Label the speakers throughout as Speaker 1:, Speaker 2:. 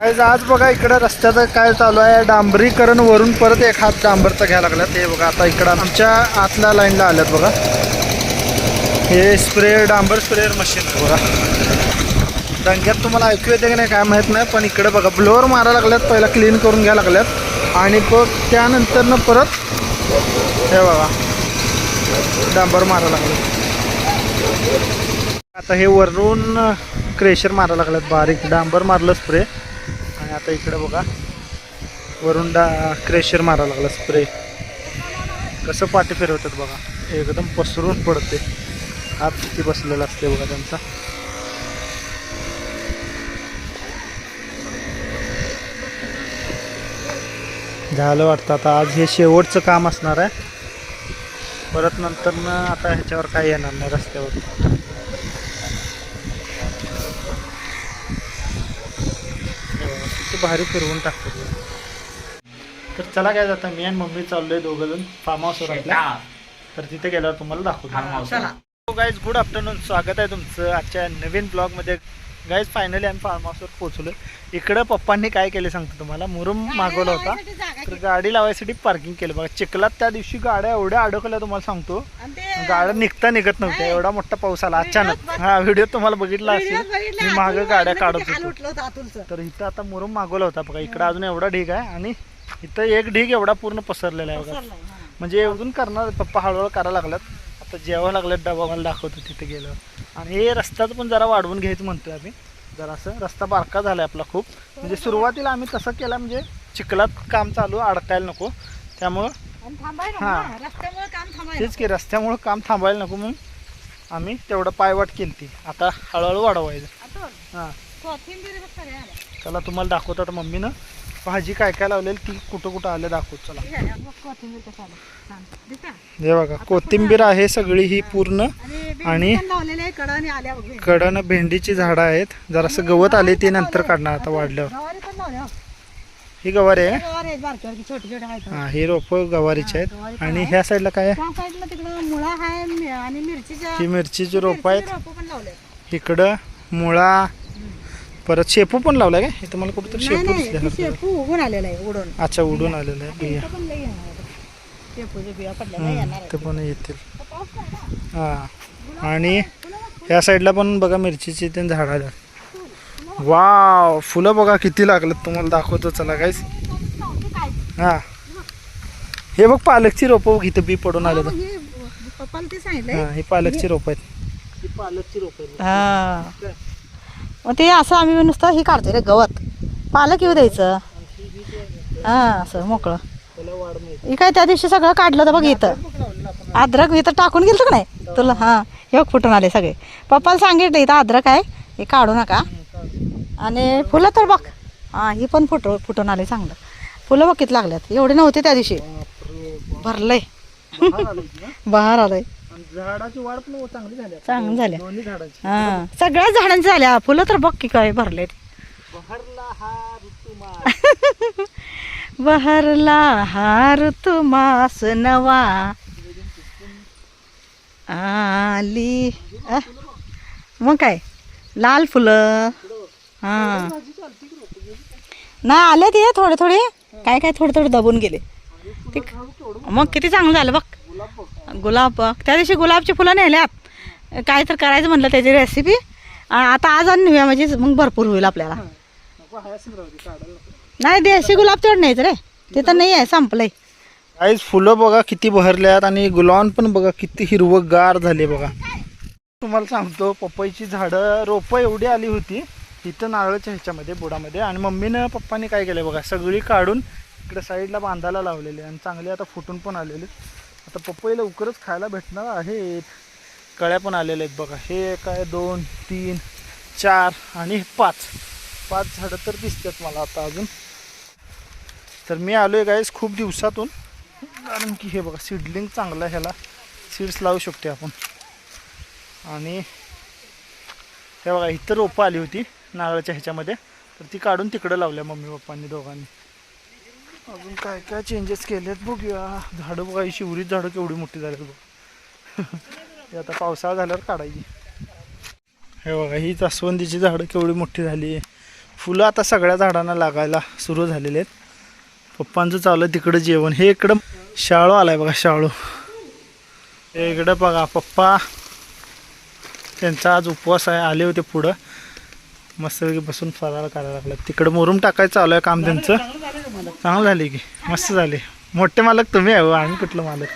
Speaker 1: आज बघा इकडं रस्त्याचं काय चालू आहे. डांबरीकरण वरून परत एक हात डांबरचा घ्यायला लागला. ते बघा आता इकडं आमच्या आतल्या लाईनला आल्यात बघा. हे स्प्रे डांबर स्प्रेअर मशीन आहे बघा. डंग्यात तुम्हाला ऐकू येते की नाही काय माहीत नाही पण इकडं बघा ब्लोअर मारायला लागल्यात. पहिला क्लीन करून घ्यायला लागल्यात. आणि बघ त्यानंतरनं परत हे बघा डांबर मारायला लागले. आता हे वरून क्रेशर मारायला लागल्यात बारीक. डांबर मारलं स्प्रे आणि आता इकडे बघा. वरून डा क्रेशर मारायला लागला स्प्रे कसं पाठी फिरवतात बघा. एकदम पसरून पडते. हात किती बसलेला असते बघा त्यांचा. झालं वाटतं आता. आज हे शेवटचं काम असणार आहे. परत नंतर ना आता ह्याच्यावर काय येणार नाही रस्त्यावर किती भारी फिरवून टाकतो. तर चला काय जाता मी आणि मम्मी चाललोय दोघं जण फार्म हाऊसवर आपल्या. तर तिथे गेल्यावर तुम्हाला दाखवतो. गाईज गुड आफ्टरनून स्वागत आहे तुमचं आजच्या नवीन ब्लॉगमध्ये गाईज फायनली आम्ही फार्म हाऊसवर पोहोचलो इकडं पप्पांनी काय केले सांगतो तुम्हाला? मुरुम मागवला होता. तर गाडी लावायसाठी पार्किंग केलं. बघा चिखलात त्या दिवशी गाड्या एवढ्या अडकल्या तुम्हाला सांगतो. गाड्या निघता निघत नव्हत्या. एवढा मोठा पाऊस आला. अचानक. हा व्हिडिओ तुम्हाला बघितला असेल. मी मागं गाड्या काढत होतो. तर इथं आता मुरुम मागवला होता बघा. इकडं अजून एवढा ढीग आहे आणि इथं एक ढीग एवढा पूर्ण पसरलेला आहे बघा. म्हणजे अजून करणार पप्पा हळूहळू करायला लागल्यात. आता जेव्हा लागल्यात डबा मला दाखवतो तिथे गेल्यावर. आणि हे रस्त्याचं पण जरा वाढवून घ्यायचं म्हणतोय आम्ही. जरा असं रस्ता बारका झाला आपला खूप. म्हणजे सुरुवातीला आम्ही तसं केलं म्हणजे चिखलात काम चालू अडकायला नको. त्यामुळं हा. तेच की रस्त्यामुळं काम थांबायला नको म्हणून आम्ही तेवढं पायवाट केली ती. आता हळूहळू वाढवायचं. हां. चला तुम्हाला दाखवतो आता मम्मीनं. भाजी काय काय लावलेली ती कुठं कुठं आलं दाखवत चला. हे बघा कोथिंबीर आहे सगळी ही पूर्ण आणि कडनं भेंडीची झाडं आहेत. जरासं गवत आले ते नंतर काढणार आता वाढल्यावर. ही. गवारी आहे?
Speaker 2: छोटे छोटे आहेत.
Speaker 1: हा ही रोप गवारीची आहेत. आणि ह्या साईडला काय आहे?
Speaker 2: त्या साईडला तिकडं मुळा आहे मि- आणि मिरचीच्या
Speaker 1: ही मिरचीची रोप आहेत.
Speaker 2: रोपं पण लावले
Speaker 1: इकडं मुळा परत शेपू पण लावलाय काय इथं मला कुठं
Speaker 2: नाही
Speaker 1: शेपू
Speaker 2: नाही शेपू उगून आलेला आहे उडून
Speaker 1: अच्छा उडून आलेलं आहे. बिया.
Speaker 2: इथं पण लई येणार आहे. शेपूच्या बिया पडलेल्या
Speaker 1: हम्म,
Speaker 2: येणार
Speaker 1: ते पण येतील. हा. आणि ह्या साईडला पण बघा मिरचीची ते झाडं आल्या वाव फुलं बघा किती लागलेत तुम्हाला दाखवतो. चला काहीच हा. हे बघ पालकची रोपं इथं बी पडून आले तर
Speaker 2: पप्पाला ते सांगितलंय.
Speaker 1: हा ही पालकची रोप आहेत. ही पालकची रोप आहेत.
Speaker 2: हा. मग ते असं आम्ही नुसतं हे काढतोय रे गवत. पालक येऊ द्यायचं. हां असं मोकळं. हे काय त्या दिवशी सगळं काढलं तर बघ इथं. अद्रक इथं टाकून गेलं का नाही? तुला हां हे फुटून आले सगळे. पप्पाला सांगितलं इथं अद्रक आहे हे काढू नका. आणि फुलं तर बघ. हां ही पण फुट फुटून आले चांगलं. फुलं बघ किती लागल्यात. एवढे नव्हते त्या दिवशी. भरलंय.
Speaker 1: बाहेर
Speaker 2: आलंय.
Speaker 1: झाडाची वाढ पण चांगली झाली.
Speaker 2: चांगली झाल्या
Speaker 1: दोन्ही झाडाची.
Speaker 2: हां. सगळ्याच झाडांची झाल्या फुलं तर बघ की काय भरले
Speaker 1: बहरला हा ऋतुमा
Speaker 2: बहरला हा ऋतुमास नवा. आली. अ? मग काय? लाल फुलं. हां. नाही आले ते थोडे थोडे. काय काय थोडे थोडे दबून गेले. ते मग किती चांगलं झालं बघ. गुलाब त्या दिवशी गुलाबची फुलं नेल्यात. काय तर करायचं म्हणलं त्याची रेसिपी आता आज आणि नेऊया म्हणजे मग भरपूर होईल आपल्याला. नाही देशी गुलाब तेवढं नाहीच रे. ते तर नाही आहे संपलंय.
Speaker 1: गाईज फुलं बघा किती बहरल्यात आणि गुलाब पण बघा किती हिरवगार झाले बघा. तुम्हाला सांगतो पपईची झाडं रोपं एवढी आली होती इथं नारळाच्या ह्याच्यामध्ये बुडामध्ये. आणि मम्मीनं पप्पाने काय केलं बघा सगळी काढून इकडे साईडला बांधायला लावलेली आणि चांगली आता फुटून पण आलेली. आता पपई लवकरच खायला भेटणार आहेत. कळ्या पण आलेल्या आहेत बघा. हे काय दोन तीन चार आणि पाच. पाच झाडं तर दिसतात मला आता अजून. तर मी आलो आहे गाईस खूप दिवसातून. कारण की हे बघा सीडलिंग चांगलं आहे ह्याला. सीड्स लावू शकते आपण. आणि हे बघा इथं रोपं आली होती नारळाच्या ह्याच्यामध्ये. तर ती काढून तिकडं लावल्या मम्मी पप्पांनी दोघांनी. अजून काय काय चेंजेस केलेत बघूया. झाडं बघा ही शिवरीत झाडं केवढी मोठी झाली बघ. हे आता पावसाळा झाल्यावर काढायची. हे बघा ही जास्वंदीची झाडं केवढी मोठी झाली. फुलं आता सगळ्या झाडांना लागायला सुरू झालेले आहेत. पप्पांचं चाललं तिकडं जेवण. हे इकडं शाळू आलाय बघा शाळू. हे इकडं बघा पप्पा. त्यांचा आज उपवास आहे आले होते पुढं. मस्तपैकी बसून फराळ करायला लागला. तिकडं मुरुम टाकायचं चालू आहे काम त्यांचं. चांगलं झाले की मस्त झाले. मोठे मालक तुम्ही आहे हो, आम्ही कुठलं मालक?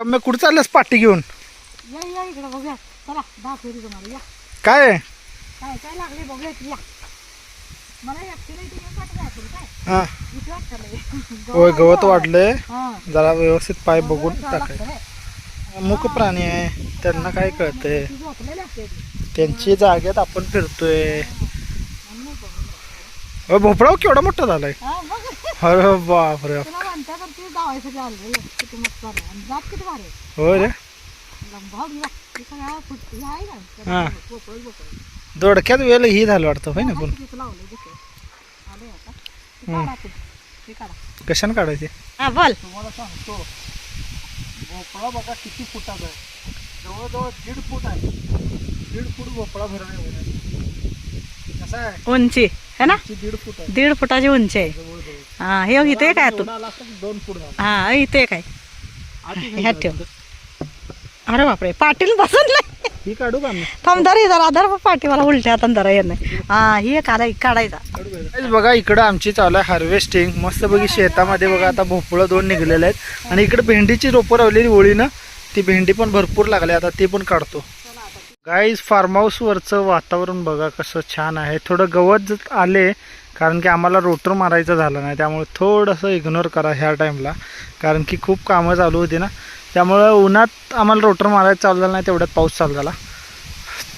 Speaker 1: मी कुठं चाललंस पाठी घेऊन? काय हा. होय गवत वाढलंय. जरा व्यवस्थित पाय बघून टाकाय. मुक प्राणी आहे त्यांना काय कळतंय? त्यांची जागेत आपण फिरतोय. अ, भोपळा केवढा मोठा झालाय.
Speaker 2: हा, बघ.
Speaker 1: अरे बापरे.
Speaker 2: रे.
Speaker 1: रे
Speaker 2: हे आहे ना,
Speaker 1: हा.
Speaker 2: पोपळ- पोपळ.
Speaker 1: दोडक्यात वेळ ही झालं वाटतं होय ना पण. कशाने काढायचे?
Speaker 2: हा, बोल.
Speaker 1: तुम्हाला सांगतो. भोपळा बघा किती फुटाचा आहे. जवळजवळ दीड फूट आहे. दीड फूट भोपळा भरणे कसा आहे?
Speaker 2: उंची है ना?
Speaker 1: दीड फूट आहे.
Speaker 2: दीड फुटाची उंची आहे.
Speaker 1: जवळजवळ.
Speaker 2: हा हे इथे काय तू.
Speaker 1: एवढा आला असता की दोन फूट झाला.
Speaker 2: हा इथे काय
Speaker 1: आधी
Speaker 2: ह्यात ठेव. अरे बापरे पाटील बसून नाही
Speaker 1: ही काढू का मी
Speaker 2: थांब दर जरा धर पाटी मला उलट्या हातान धरा येत नाही. हा हे काढाय काढायचा.
Speaker 1: Guys, बघा इकडं आमची चालू आहे हार्वेस्टिंग मस्त बघी शेतामध्ये बघा आता भोपळं दोन निघलेले आहेत. आणि इकडे भेंडीची रोपं लावलेली ओळीनं ती भेंडी पण भरपूर लागली. आता ते पण काढतो. गाईज फार्म हाऊसवरचं वातावरण बघा कसं छान आहे. थोडं गवत आले कारण की आम्हाला रोटर मारायचं झालं नाही. त्यामुळे थोडंसं इग्नोर करा ह्या टाईमला कारण की खूप कामं चालू होती ना. त्यामुळं उन्हात आम्हाला रोटर मारायचं चालू झालं नाही तेवढ्यात पाऊस चालू झाला.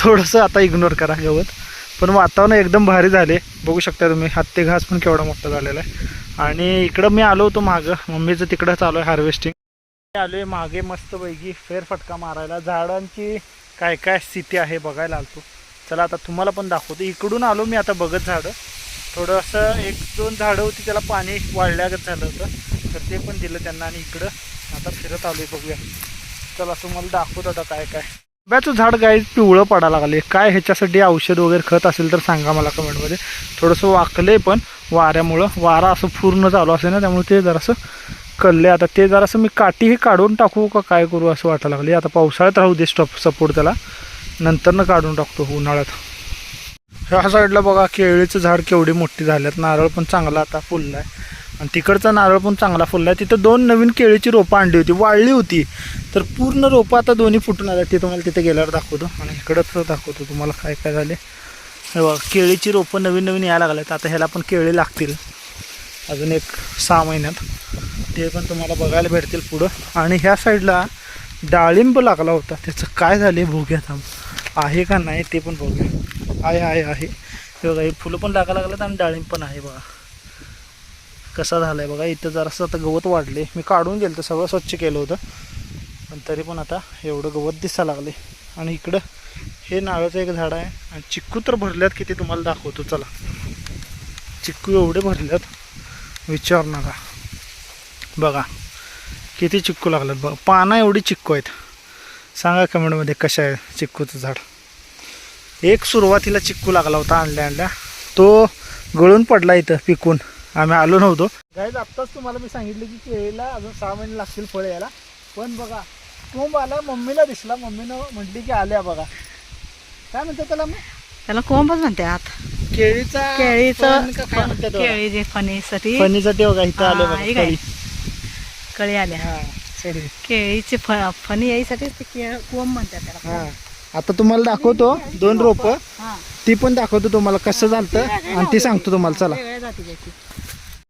Speaker 1: थोडंसं आता इग्नोर करा गवत. पण वातावरण एकदम भारी झाले. बघू शकता तुम्ही हत्ती घास पण केवढा मोठा झालेला आहे. आणि इकडं मी आलो होतो मागं. मम्मीचं तिकडं चालू आहे हार्वेस्टिंग आलो आहे मागे मस्तपैकी फेरफटका मारायला. झाडांची काय काय स्थिती आहे बघायला आलतो. चला आता तुम्हाला पण दाखवतो. इकडून आलो मी आता बघत झाडं. थोडंसं एक दोन झाडं होती त्याला पाणी वाढल्यागत झालं होतं. तर ते पण दिलं त्यांना आणि इकडं आता फिरत आलोय बघूया. चला तुम्हाला दाखवतो आता काय काय. आंब्याचं झाड गाय पिवळं पडायला लागले काय ह्याच्यासाठी औषध वगैरे खत असेल तर सांगा मला कमेंटमध्ये थोडंसं वाकलंय पण वाऱ्यामुळं. वारा असं पूर्ण चालू असेल ना त्यामुळे ते जरासं कळले आता ते जरासं मी काठी हे काढून टाकू का काय करू असं वाटायला लागले आता पावसाळ्यात राहू दे स्टॉप सपोर्ट त्याला. नंतरनं काढून टाकतो उन्हाळ्यात. ह्या साईडला बघा केळीचं झाड केवढी मोठी झाल्यात. नारळ पण चांगला आता फुलला आहे आणि तिकडचा नारळ पण चांगला फुलला आहे तिथं दोन नवीन केळीची रोपं आणली होती. वाळली होती. तर पूर्ण रोपं आता दोन्ही फुटून आल्या ते तुम्हाला तिथे गेल्यावर दाखवतो. आणि इकडंच दाखवतो तुम्हाला काय काय झाले. बघा केळीची रोपं नवीन नवीन यायला लागल्यात. आता ह्याला पण केळी लागतील. अजून एक सहा महिन्यात. ते पण तुम्हाला बघायला भेटतील पुढं. आणि ह्या साईडला डाळिंब लागला होता. त्याचं काय झाले बघूया थांब. आहे का नाही ते पण बघूया. आहे आहे आहे. हे बघा हे फुलं पण लागायला लागलं आणि डाळिंब पण आहे बघा. कसा आहे बघा इथं जरासं आता गवत वाढले. मी काढून गेलं तर सगळं स्वच्छ केलं होतं. पण तरी पण आता एवढं गवत दिसायला लागले आणि इकडं हे नारळाचं एक झाड आहे. आणि चिक्कू तर भरल्यात किती तुम्हाला दाखवतो चला. चिक्कू एवढे भरल्यात विचार नका बघा किती चिक्कू लागलात बघा. पानं एवढी चिक्कू आहेत. सांगा कमेंटमध्ये कशा आहे चिक्कूचं झाड. एक सुरुवातीला चिक्कू लागला होता आणल्या आणल्या. तो गळून पडला इथं पिकून. आम्ही आलो नव्हतो. गाईज आत्ताच तुम्हाला मी सांगितलं की केळीला अजून सहा महिने लागतील फळ यायला. पण बघा कोंब आला मम्मीला दिसला. मम्मीनं म्हटली की आल्या बघा. काय म्हणतात त्याला मग?
Speaker 2: त्याला कोंबच म्हणते आत.
Speaker 1: केळीचा
Speaker 2: केळीचं
Speaker 1: का काय.
Speaker 2: केळी फणीसाठी.
Speaker 1: फणीसाठी बघा इथं आले
Speaker 2: हा,
Speaker 1: बघा
Speaker 2: काय?
Speaker 1: कळी.
Speaker 2: कळी आल्या.
Speaker 1: हा सॉरी.
Speaker 2: केळीची फ फणी यायसाठी ते केळ कोंब म्हणतात त्याला.
Speaker 1: हा. आता तुम्हाला दाखवतो दोन रोप.
Speaker 2: हा.
Speaker 1: ती पण दाखवतो तुम्हाला कसं झालं आणि ती सांगतो तुम्हाला. चला.
Speaker 2: वेगळ्या जाती त्याची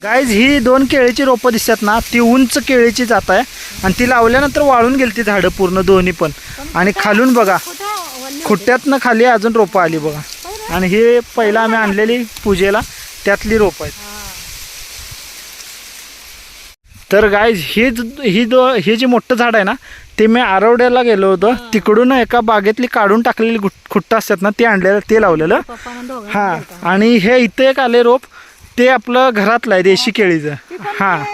Speaker 1: गाईज ही दोन केळीची रोपं दिसतात ना ती उंच केळीची जात आहे. आणि ती लावल्यानंतर वाळून गेली ती झाडं पूर्ण दोन्ही पण. आणि खालून बघा खुट्ट्यातनं खाली अजून रोपं आली बघा. आणि हे पहिला आम्ही आणलेली पूजेला त्यातली रोपं आहेत. तर गाईज हे ही जो हे जे मोठं झाड आहे ना ते मी आरवड्याला गेलो होतो. तिकडून एका बागेतली काढून टाकलेली गुट- खुट्ट असतात ना ते आणलेलं ते लावलेलं. हा. आणि हे इथे एक आले रोप. ते आपलं घरातलं आहे देशी केळीचं. हा.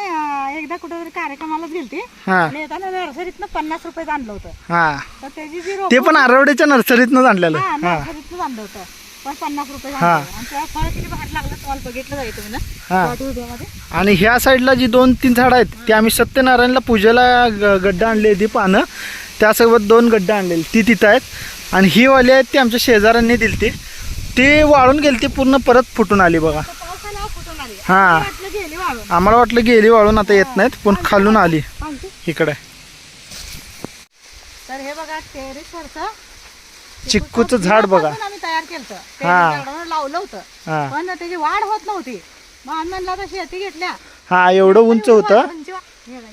Speaker 2: एकदा कुठेतरी कार्यक्रमालाच गेलती.
Speaker 1: हा.
Speaker 2: येताना नर्सरीतनं पन्नास रुपयात आणलं होतं.
Speaker 1: हा.
Speaker 2: तर त्याची जी
Speaker 1: ते पण आरवड्याच्या नर्सरीतनंच आणलेलं.
Speaker 2: हा
Speaker 1: हा.
Speaker 2: आणलं होतं. पण पन्नास रुपये
Speaker 1: हा.
Speaker 2: झाले. आणि त्या फळ किती भारी लागलं तुम्हाला बघितलं जाईल तुम्ही ना.
Speaker 1: हा.
Speaker 2: प्लॉट व्हिडिओमध्ये
Speaker 1: आणि ह्या साईडला जी दोन तीन झाडं आहेत ती आम्ही सत्यनारायणला पूजेला ग- गड्डा आणली ती पानं. त्यासोबत दोन गड्डा आणलेली ती तिथं आहेत. आणि ही वाली आहेत ती आमच्या शेजाऱ्यांनी दिली ती वाळून गेली ती पूर्ण परत फुटून आली बघा.
Speaker 2: तर
Speaker 1: हा. आम्हाला वाटलं गेली वाळून. आता येत नाहीत पण खालून आली. इकडे.
Speaker 2: तर हे बघा टेरेसवरचं
Speaker 1: चिक्कूचं झाड बघा.
Speaker 2: आम्ही तयार केलं. लावलं होतं. पण त्याची वाढ होत नव्हती. मग आम्ही म्हणलं आता शेती घेतल्या.
Speaker 1: हा एवढं उंच होतं.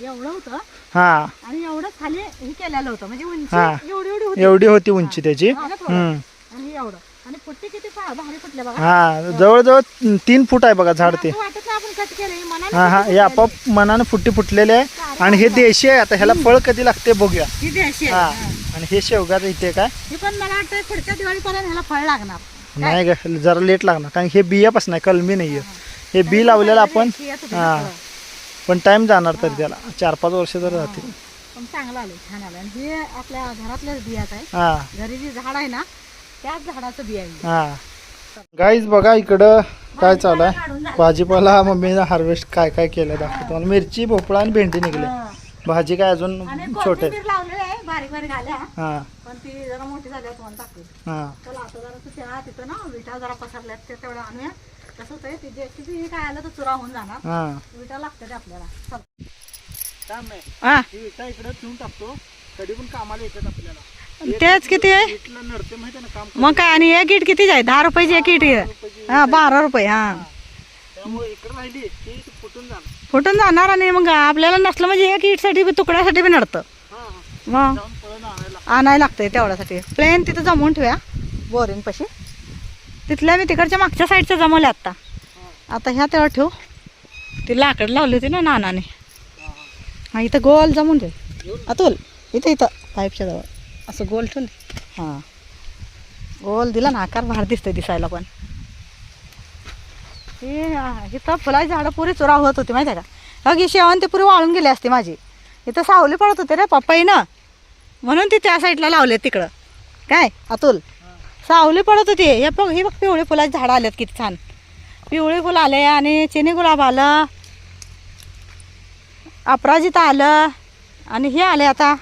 Speaker 2: एवढं होतं.
Speaker 1: हा.
Speaker 2: आणि एवढं खाली हे केलेलं होतं. म्हणजे उंची. एवढी एवढी होती.
Speaker 1: एवढी होती उंची त्याची.
Speaker 2: आणि एवढं. आणि फा- भारी बघा.
Speaker 1: हा जवळजवळ तीन फूट आहे बघा झाड ते.
Speaker 2: असं वाटत नाही आपण कट केलं हे मनाने
Speaker 1: हा हा हे आपोआप मनानं फुट्टी फुटलेले आहे. आणि हे देशी आहे. आता ह्याला फळ कधी लागते बघूया.
Speaker 2: ही
Speaker 1: हा. आणि हे शेवगाचं इथे काय?
Speaker 2: ही पण मला वाटतं पुढच्या दिवाळीपर्यंत ह्याला फळ लागणार.
Speaker 1: नाही ग जरा लेट लागणार. कारण हे बियापासून आहे कलमी नाही हे बी लावलेलं आपण
Speaker 2: द्यायची येत होती
Speaker 1: हा. पण टाइम जाणार तरी त्याला. चार पाच वर्ष तर राहतील.
Speaker 2: पण चांगलं आलं छान आलं आणि हे आपल्या घरातल्याच बियाच आहे.
Speaker 1: हा.
Speaker 2: घरी जी झाड आहे ना त्याच झाडाचं बिया आहे.
Speaker 1: हा. गाईज बघा इकडं काय चालू आहे भाजीपाला मम्मीनं हार्वेस्ट काय काय केलं दाखवतो. मिरची भोपळा आणि भेंडी निघले. भाजी काय अजून छोटे?
Speaker 2: कोथिंबीर लावलेली आहे? बारीक बारीक आल्या.
Speaker 1: हा.
Speaker 2: पण ती जरा मोठी झाल्यावर तुम्हाला टाकली
Speaker 1: हा.
Speaker 2: चला आता जरा त्या तिथं ना विटा जरा पसरल्यात ते तेवढं आणूया. कसं होतंय ती जे किती काय आलं तर चुरा होऊन जाणार.
Speaker 1: हा.
Speaker 2: विटा लागतात आपल्याला. चल.
Speaker 1: काम नाही
Speaker 2: हा.
Speaker 1: ही विटा इकडे ठेवून टाकतो. कधी पण कामाला येतात आपल्याला.
Speaker 2: तेच किती आहे? मग काय आणि एक इट किती आहे? दहा रुपयाची एक इट हा बारा रुपये हा.
Speaker 1: फुटून जाणार
Speaker 2: आणि मग आपल्याला नसलं म्हणजे एक इटसाठी बी तुकड्यासाठी बी नडतं. मग
Speaker 1: आणायला
Speaker 2: लागतंय तेवढ्यासाठी. प्लेन तिथं जमवून ठेवूया बोरिंग पशी. तिथल्या मी तिकडच्या मागच्या साईडच्या जमवल्या आता. आता ह्या तेव्हा ठेवू. ती लाकड लावली होती ना नानाने. हा इथं गोल जमून ठेव. अतुल इथं इथं पाईपच्या जवळ. असं गोल ठेवून हां. गोल दिला ना आकार भार दिसतंय दिसायला पण. हे इथं फुलाची झाडं पुरी चुरा होत होती माहिती आहे का? अगदी शेवंती पुरी वाळून गेली असते माझी. इथं सावली पडत होते रे पप्पाईनं. म्हणून ती त्या साईडला लावले तिकडं. काय अतुल? सावली पडत होती. हे बघ ही बघ पिवळी फुलाची झाडं आल्यात किती छान. पिवळी फुलं आले आणि चिनी गुलाब आलं. अपराजिता आलं. आणि हे आले आता.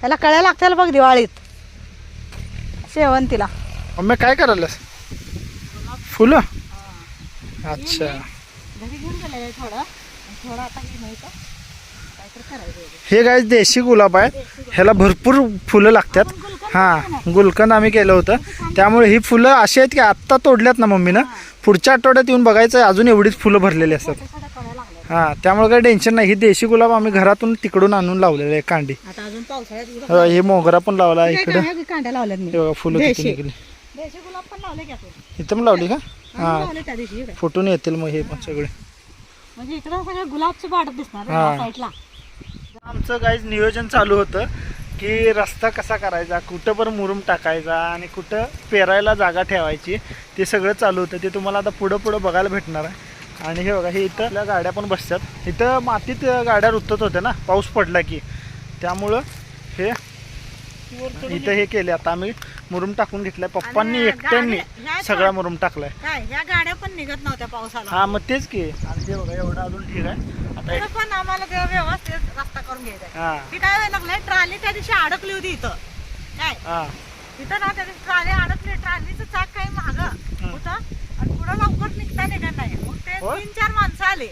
Speaker 2: त्याला कळ्या लागतील बघ दिवाळीत. शेवंतीला
Speaker 1: मम्मी काय करायलास? फुलं? अच्छा.
Speaker 2: घरी घेऊन गेलेलं थोडं. आणि थोडं आता हे नाही का? आहे.
Speaker 1: हे काय देशी गुलाब आहेत. ह्याला भरपूर फुलं लागतात. हां गुलकंद आम्ही केलं होतं. त्यामुळे ही फुलं अशी आहेत की आत्ता तोडल्यात ना मम्मीनं. पुढच्या आठवड्यात येऊन बघायचं अजून एवढीच फुलं भरलेली असतात. हां त्यामुळे काही टेन्शन नाही. ही देशी गुलाब आम्ही घरातून तिकडून आणून लावलेलं आहे कांडी.
Speaker 2: आता अजून पावसाळ्यात इकडं
Speaker 1: हो, हे मोगरा पण लावला
Speaker 2: काय
Speaker 1: इकडं.
Speaker 2: काय कांड्या लावल्यात मी.
Speaker 1: हे बघा फुलं किती
Speaker 2: देशी.
Speaker 1: निघली.
Speaker 2: देशी गुलाब पण लावले की आपण.
Speaker 1: इथं पण लावली का?
Speaker 2: आम्ही
Speaker 1: हां.
Speaker 2: लावले त्या दिवशी इकडे.
Speaker 1: फुटून येतील मग हे पण सगळे.
Speaker 2: म्हणजे इकडं सगळं गुलाबची वाटत दिसणार
Speaker 1: हा.
Speaker 2: या साईडला
Speaker 1: आमचं काहीच नियोजन चालू होतं की रस्ता कसा करायचा कुठं पण मुरुम टाकायचा आणि कुठं पेरायला जागा ठेवायची ते सगळं चालू होतं. ते तुम्हाला आता पुढं पुढं बघायला भेटणार आहे. आणि हे बघा हे इथं गाड्या पण बसतात. इथं मातीत गाड्या रुतत होत्या ना. पाऊस पडला की. त्यामुळं हे इथं हे केले आता आम्ही मुरुम टाकून घेतलाय. पप्पांनी एकट्यांनी सगळा मुरुम टाकलाय.
Speaker 2: ह्या गाड्या पण निघत नव्हत्या पावसाला.
Speaker 1: हा मग तेच की. आणि बघा एवढं अजून ठीक आहे. आता
Speaker 2: पण आम्हाला ते व्यवस्थित रस्ता करून घ्यायचा आहे. ती काय व्हायला लागलंय? ट्राली त्या दिवशी अडकली होती इथं. काय? इथं ना त्या दिवशी ट्राली अडकली. ट्रालीचं चाक काही महाग होतं. पुढं लवकर निघता निघत नाही. मग ते
Speaker 1: होय?
Speaker 2: तीन चार माणसं आले.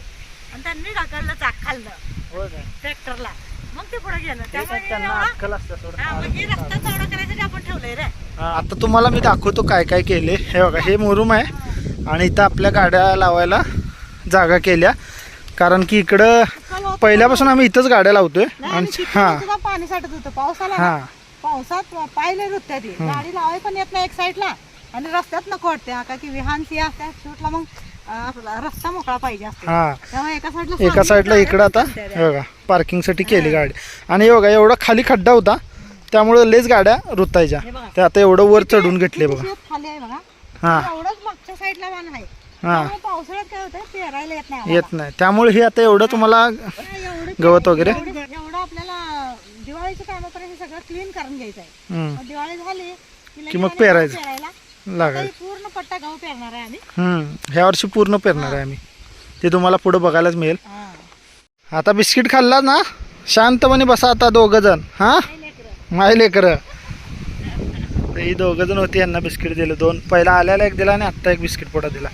Speaker 2: आणि त्यांनी ढकललं चाक खाल्लं.
Speaker 1: होय काय
Speaker 2: ट्रॅक्टरला. मग ते पुढे गेलं.
Speaker 1: ते
Speaker 2: त्यामुळे
Speaker 1: काय त्यांना
Speaker 2: एवढं-
Speaker 1: अक्कल असतं सोडं.
Speaker 2: हा, मग हे रस्ता चौडा करायसाठी आपण ठेवलंय रे.
Speaker 1: हा, आता तुम्हाला मी दाखवतो काय काय केले. हे बघा हे मुरुम आहे. आणि इथं आपल्या गाड्या लावायला जागा केल्या. कारण की इकडं. पहिल्यापासून आम्ही इथंच गाड्या लावतोय.
Speaker 2: नाही,
Speaker 1: आणि हां.
Speaker 2: सुद्धा पाणी साठत होतं. पावसाला
Speaker 1: हां.
Speaker 2: पावसात पाहिले रुत्या ती गाडी लावाय पण येत नाही एक साईडला. आणि रस्त्यात नको वाटते का की विहानची असते शूटला मग अं, आपला रस्ता मोकळा पाहिजे असते.
Speaker 1: हां.
Speaker 2: त्यामुळे एका साईडला
Speaker 1: एका साईडला इकडं आता हे बघा पार्किंगसाठी केली गाडी. आणि हे बघा एवढा खाली खड्डा होता त्यामुळे लेच गाड्या रुतायच्या. ते आता एवढं वर चढून घेतले बघा.
Speaker 2: शेत खाली आहे बघा.
Speaker 1: हां.
Speaker 2: एवढंच मागच्या साईडला बाण आहे.
Speaker 1: हां.
Speaker 2: त्यामुळे पावसाळ्यात काय होतं पेरायला येत नाही
Speaker 1: येत नाही. त्यामुळे हे आता एवढं तुम्हाला गवत वगैरे?
Speaker 2: एवढं एवढं आपल्याला दिवाळीच्या कामापर्यंत हे सगळं क्लीन करून घ्यायचं आहे
Speaker 1: हम्म.
Speaker 2: मग दिवाळी झाली की
Speaker 1: मग पेरायचं.
Speaker 2: पेरायला
Speaker 1: लागायला
Speaker 2: पूर्ण पट्टा गहू पेरणार आहे आम्ही.
Speaker 1: हम्म, ह्या वर्षी पूर्ण पेरणार आहे आम्ही. ते तुम्हाला पुढे बघायलाच मिळेल. आता बिस्किट खाल्ला ना शांतपणे बसा आता दोघ जण हा? माय लेकर. ही दोघ जण होती यांना बिस्किट दिलं दोन पहिला आल्याला एक दिला आणि आत्ता एक बिस्किट पोटा दिला.